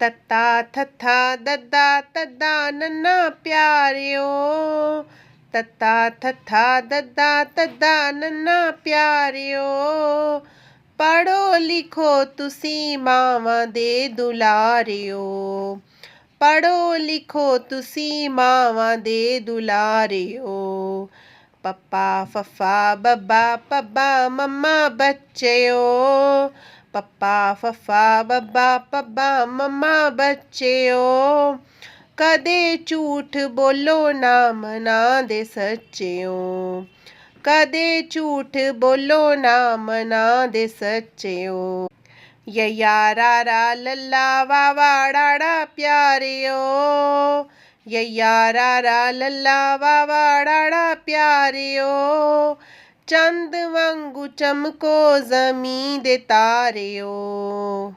तत्ता थत्था दद्दा तद्दा नन्ना प्यारियो। तत्ता थत्था दद्दा तद्दा नन्ना प्यारियो। पढ़ो लिखो तुसी मावा दे दुलारियो। पढ़ो लिखो तुसी मावा दे दुलारियो। पप्पा फफा बब्बा पब्बा मम्मा बच्चेओ ਪੱਪਾ ਫੱਫਾ ਬੱਬਾ ਪੱਬਾ ਮੰਮਾ ਬੱਚਿਓ ਕਦੇ ਝੂਠ ਬੋਲੋ ਨਾ ਮਨਾ ਦੇ ਸੱਚਿਓ ਕਦੇ ਝੂਠ ਬੋਲੋ ਨਾ ਮਨਾ ਦੇ ਸੱਚਿਓ ਯਯਾ ਰਾ ਰਾ ਲੱਲਾ ਵਾਵਾ ਡਾੜਾ ਪਿਆਰਿਓ ਯਯਾ ਰਾ ਰਾ ਲੱਲਾ ਵਾਵਾ ਡਾੜਾ ਪਿਆਰਿਓ ਚੰਦ ਵਾਂਗੂ ਚਮਕੋ ਜ਼ਮੀਂ ਦੇ ਤਾਰਿਓ।